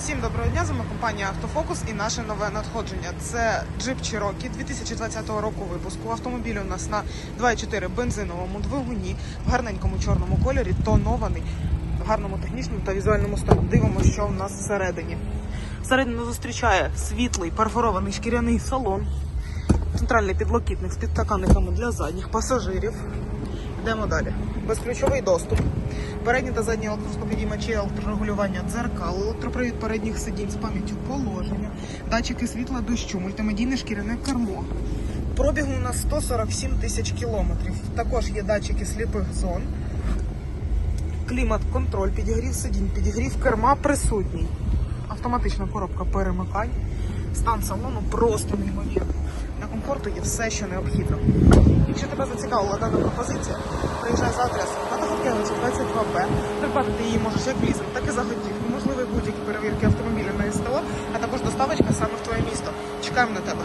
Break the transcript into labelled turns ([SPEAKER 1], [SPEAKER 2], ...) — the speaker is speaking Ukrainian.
[SPEAKER 1] Всім доброго дня, з вами компанія Автофокус і наше нове надходження. Це джип Cherokee 2020 року випуску. Автомобіль у нас на 2.4 бензиновому двигуні в гарненькому чорному кольорі, тонований, в гарному технічному та візуальному стані. Дивимося, що в нас всередині. Нас зустрічає світлий перфорований шкіряний салон, центральний підлокітник з підстаканниками для задніх пасажирів. Йдемо далі. Безключовий доступ. Передні та задні електроскопідіймачі, електрорегулювання дзеркал, електропривід передніх сидінь з пам'яттю положення, датчики світла дощу, мультимедійне шкіряне кермо. Пробігу у нас 147 тисяч кілометрів. Також є датчики сліпих зон. Клімат-контроль, підігрів сидінь, підігрів керма присутній. Автоматична коробка перемикань. Стан салону просто неймовірний. Для комфорту є все, що необхідно. Якщо тебе зацікавила дана пропозиція, за адресою на Хоткевича 22Б. Придбати ти її можеш як лізинг, так і за. Можливі будь-які перевірки автомобіля на СТО, а також доставочка саме в твоє місто. Чекаємо на тебе.